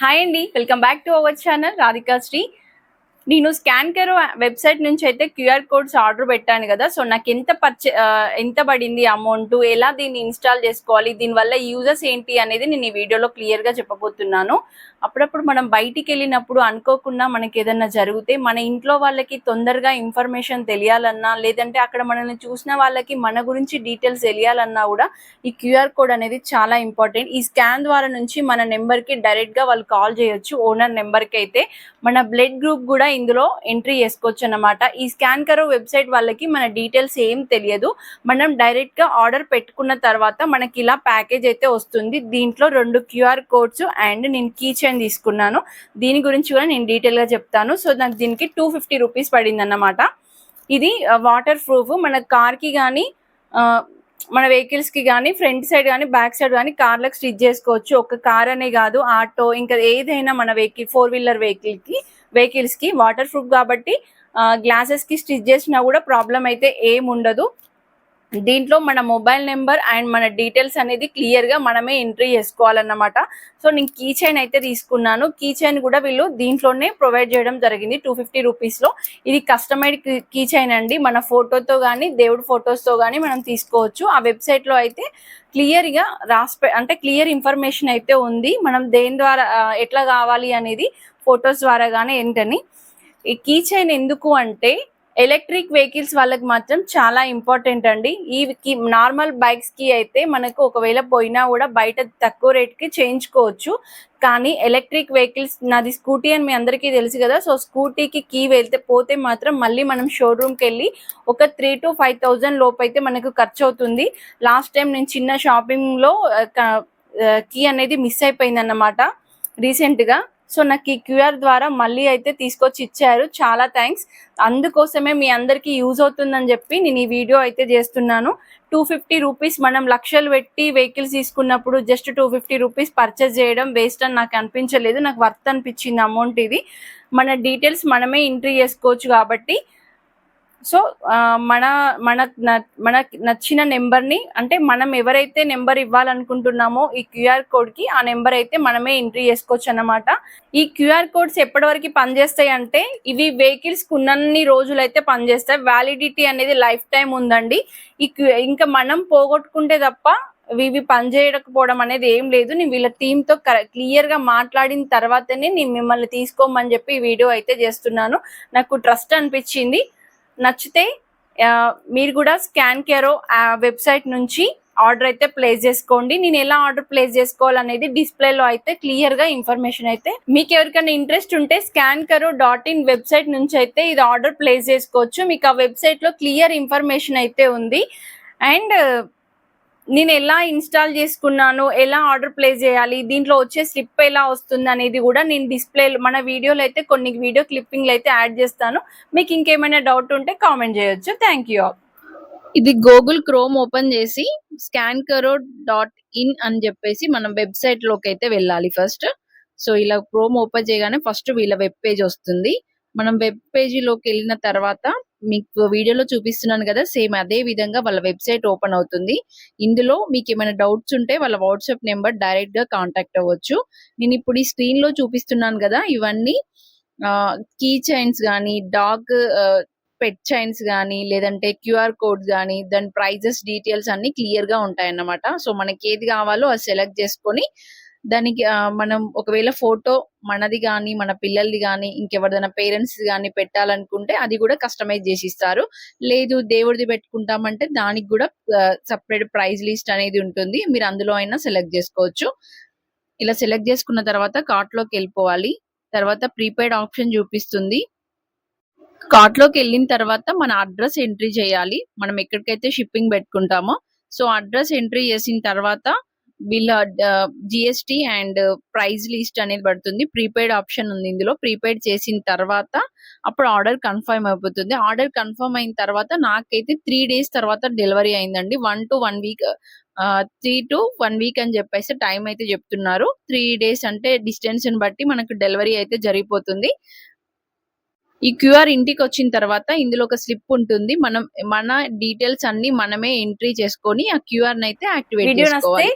Hi అండి welcome back to our channel Radhika Sri నేను scan care website నుంచి అయితే క్యూఆర్ కోడ్స్ ఆర్డర్ పెట్టాను కదా సో నాకు ఎంత పర్చే ఎంత పడింది అమౌంట్ ఎలా దీన్ని ఇన్స్టాల్ చేసుకోవాలి దీనివల్ల యూజెస్ ఏంటి అనేది నేను ఈ వీడియోలో క్లియర్గా చెప్పబోతున్నాను. అప్పుడప్పుడు మనం బయటికి వెళ్ళినప్పుడు అనుకోకుండా మనకి ఏదైనా జరిగితే మన ఇంట్లో వాళ్ళకి తొందరగా ఇన్ఫర్మేషన్ తెలియాలన్నా లేదంటే అక్కడ మనల్ని చూసిన వాళ్ళకి మన గురించి డీటెయిల్స్ తెలియాలన్నా కూడా ఈ క్యూఆర్ కోడ్ అనేది చాలా ఇంపార్టెంట్. ఈ స్కాన్ ద్వారా నుంచి మన నెంబర్కి డైరెక్ట్గా వాళ్ళు కాల్ చేయొచ్చు ఓనర్ నెంబర్కి అయితే. మన బ్లడ్ గ్రూప్ కూడా ఇందులో ఎంట్రీ చేసుకోవచ్చు అన్నమాట. ఈ స్కాన్ కరో వెబ్సైట్ వాళ్ళకి మన డీటెయిల్స్ ఏం తెలియదు. మనం డైరెక్ట్గా ఆర్డర్ పెట్టుకున్న తర్వాత మనకి ఇలా ప్యాకేజ్ అయితే వస్తుంది. దీంట్లో రెండు క్యూఆర్ కోడ్స్ అండ్ నేను కీ చైన్ తీసుకున్నాను. దీని గురించి కూడా నేను డీటెయిల్గా చెప్తాను. సో నాకు దీనికి టూ ఫిఫ్టీ రూపీస్ పడింది అన్నమాట ఇది uh, వాటర్ ప్రూఫ్ మన కార్కి కానీ uh, మన వెహికల్స్కి కానీ ఫ్రంట్ సైడ్ కానీ బ్యాక్ సైడ్ కానీ కార్లకు స్టిచ్ చేసుకోవచ్చు. ఒక కార్ అనే కాదు ఆటో ఇంకా ఏదైనా మన వెహికల్ ఫోర్ వీలర్ వెహికల్ వెహికల్స్కి వెహికల్స్కి వాటర్ ప్రూఫ్ కాబట్టి గ్లాసెస్కి స్టిచ్ చేసినా కూడా ప్రాబ్లం అయితే ఏం ఉండదు. దీంట్లో మన మొబైల్ నెంబర్ అండ్ మన డీటెయిల్స్ అనేది క్లియర్గా మనమే ఎంట్రీ చేసుకోవాలన్నమాట. సో నేను కీ చైన్ అయితే తీసుకున్నాను. కీ చైన్ కూడా వీళ్ళు దీంట్లోనే ప్రొవైడ్ చేయడం జరిగింది టూ ఫిఫ్టీ రూపీస్లో ఇది కస్టమైడ్ కీ చైన్ అండి. మన ఫోటోతో కానీ దేవుడి ఫొటోస్తో కానీ మనం తీసుకోవచ్చు. ఆ వెబ్సైట్లో అయితే క్లియర్గా రాస్పె రాసి అంటే క్లియర్ ఇన్ఫర్మేషన్ అయితే ఉంది. మనం దేని ద్వారా ఎట్లా కావాలి అనేది ఫొటోస్ ద్వారా కానీ ఏంటని? ఈ కీ చైన్ ఎందుకు అంటే ఎలక్ట్రిక్ వెహికల్స్ వాళ్ళకి మాత్రం చాలా ఇంపార్టెంట్ అండి. ఈ నార్మల్ బైక్స్కి అయితే మనకు ఒకవేళ పోయినా కూడా బయట తక్కువ రేట్కి చేయించుకోవచ్చు. కానీ ఎలక్ట్రిక్ వెహికల్స్ నాది స్కూటీ అని మీ అందరికీ తెలుసు కదా సో స్కూటీకి కీ వెళ్తే పోతే మాత్రం మళ్ళీ మనం షోరూమ్కి వెళ్ళి ఒక త్రీ టు ఫైవ్ థౌజండ్ లోపు అయితే మనకు ఖర్చు అవుతుంది. లాస్ట్ టైం నేను చిన్న షాపింగ్లో కీ అనేది మిస్ అయిపోయింది అన్నమాట రీసెంట్గా సో నాకు ఈ క్యూఆర్ ద్వారా మళ్ళీ అయితే తీసుకొచ్చి ఇచ్చారు. చాలా థ్యాంక్స్ అందుకోసమే మీ అందరికీ యూజ్ అవుతుందని చెప్పి నేను ఈ వీడియో అయితే చేస్తున్నాను. టూ ఫిఫ్టీ రూపీస్ మనం లక్షలు పెట్టి వెహికల్స్ తీసుకున్నప్పుడు just two fifty rupees purchase చేయడం వేస్ట్ అని నాకు అనిపించలేదు. నాకు వర్త్ అనిపించింది అమౌంట్ ఇది. మన డీటెయిల్స్ మనమే ఎంట్రీ చేసుకోవచ్చు కాబట్టి సో మన మన మన నచ్చిన నెంబర్ని అంటే మనం ఎవరైతే నెంబర్ ఇవ్వాలనుకుంటున్నామో ఈ క్యూఆర్ కోడ్కి ఆ నెంబర్ అయితే మనమే ఎంట్రీ చేసుకోవచ్చు అన్నమాట. ఈ క్యూఆర్ కోడ్స్ ఎప్పటి వరకు పనిచేస్తాయి అంటే ఇవి వెహికల్స్కి ఉన్నన్ని రోజులు అయితే పనిచేస్తాయి. వ్యాలిడిటీ అనేది లైఫ్ టైం ఉందండి. ఈ ఇంకా మనం పోగొట్టుకుంటే తప్ప ఇవి పనిచేయకపోవడం అనేది ఏం లేదు. నేను వీళ్ళ టీంతో క్లియర్గా మాట్లాడిన తర్వాతనే నేను మిమ్మల్ని తీసుకోమని చెప్పి ఈ వీడియో అయితే చేస్తున్నాను. నాకు ట్రస్ట్ అనిపించింది. నచ్చితే మీరు కూడా స్కాన్ కేరో వెబ్సైట్ నుంచి ఆర్డర్ అయితే ప్లేస్ చేసుకోండి. నేను ఎలా ఆర్డర్ ప్లేస్ చేసుకోవాలనేది డిస్ప్లేలో అయితే క్లియర్గా ఇన్ఫర్మేషన్ అయితే మీకు ఎవరికైనా ఇంట్రెస్ట్ ఉంటే స్కాన్ కరో డాట్ ఇన్ వెబ్సైట్ నుంచి అయితే ఇది ఆర్డర్ ప్లేస్ చేసుకోవచ్చు. మీకు ఆ వెబ్సైట్లో క్లియర్ ఇన్ఫర్మేషన్ అయితే ఉంది. అండ్ నేను ఎలా ఇన్స్టాల్ చేసుకున్నాను ఎలా ఆర్డర్ ప్లేస్ చేయాలి దీంట్లో వచ్చే స్లిప్ ఎలా వస్తుంది అనేది కూడా నేను డిస్ప్లే మన వీడియోలో అయితే కొన్ని వీడియో క్లిప్పింగ్లు అయితే యాడ్ చేస్తాను. మీకు ఇంకేమైనా డౌట్ ఉంటే కామెంట్ చేయొచ్చు. థ్యాంక్ యూ ఇది గూగుల్ క్రోమ్ ఓపెన్ చేసి స్కాన్ కరో డాట్ ఇన్ అని చెప్పేసి మనం వెబ్సైట్లోకి అయితే వెళ్ళాలి ఫస్ట్ సో ఇలా క్రోమ్ ఓపెన్ చేయగానే ఫస్ట్ వీళ్ళ వెబ్ పేజ్ వస్తుంది. మనం వెబ్ పేజీలోకి వెళ్ళిన తర్వాత మీకు వీడియోలో చూపిస్తున్నాను కదా సేమ్ అదే విధంగా వాళ్ళ వెబ్సైట్ ఓపెన్ అవుతుంది. ఇందులో మీకు ఏమైనా డౌట్స్ ఉంటే వాళ్ళ వాట్సాప్ నెంబర్ డైరెక్ట్గా కాంటాక్ట్ అవ్వచ్చు. నేను ఇప్పుడు ఈ స్క్రీన్లో చూపిస్తున్నాను కదా ఇవన్నీ కీ చైన్స్ కానీ డాగ్ పెట్ చైన్స్ కానీ లేదంటే క్యూఆర్ కోడ్స్ కానీ దాని ప్రైజెస్ డీటెయిల్స్ అన్ని క్లియర్గా ఉంటాయి అన్నమాట సో మనకి ఏది కావాలో అది సెలెక్ట్ చేసుకొని దానికి మనం ఒకవేళ ఫోటో మనది కానీ మన పిల్లలది కానీ ఇంకెవరిదైనా పేరెంట్స్ కానీ పెట్టాలనుకుంటే అది కూడా కస్టమైజ్ చేసి ఇస్తారు లేదు దేవుడిది పెట్టుకుంటామంటే దానికి కూడా సపరేట్ ప్రైజ్ లిస్ట్ అనేది ఉంటుంది. మీరు అందులో అయినా సెలెక్ట్ చేసుకోవచ్చు. ఇలా సెలెక్ట్ చేసుకున్న తర్వాత కార్ట్లోకి వెళ్ళిపోవాలి. తర్వాత ప్రీపెయిడ్ ఆప్షన్ చూపిస్తుంది. కార్ట్లోకి వెళ్ళిన తర్వాత మన అడ్రస్ ఎంట్రీ చేయాలి. మనం ఎక్కడికైతే షిప్పింగ్ పెట్టుకుంటామో సో అడ్రస్ ఎంట్రీ చేసిన తర్వాత వీళ్ళ జిఎస్టి అండ్ ప్రైస్ లిస్ట్ అనేది పడుతుంది. ప్రీపెయిడ్ ఆప్షన్ ఉంది ఇందులో. ప్రీపెయిడ్ చేసిన తర్వాత అప్పుడు ఆర్డర్ కన్ఫర్మ్ అయిపోతుంది. ఆర్డర్ కన్ఫర్మ్ అయిన తర్వాత నాకైతే త్రీ డేస్ తర్వాత డెలివరీ అయిందండి. One two one week three two one week అని చెప్పేసి టైం అయితే చెప్తున్నారు. త్రీ డేస్ అంటే డిస్టెన్స్ని బట్టి మనకు డెలివరీ అయితే జరిగిపోతుంది. ఈ క్యూఆర్ ఇంటికి వచ్చిన తర్వాత ఇందులో ఒక స్లిప్ ఉంటుంది. మనం మన డీటెయిల్స్ అన్ని మనమే ఎంట్రీ చేసుకొని ఆ క్యూఆర్ అయితే యాక్టివేట్ చేసుకోవాలి.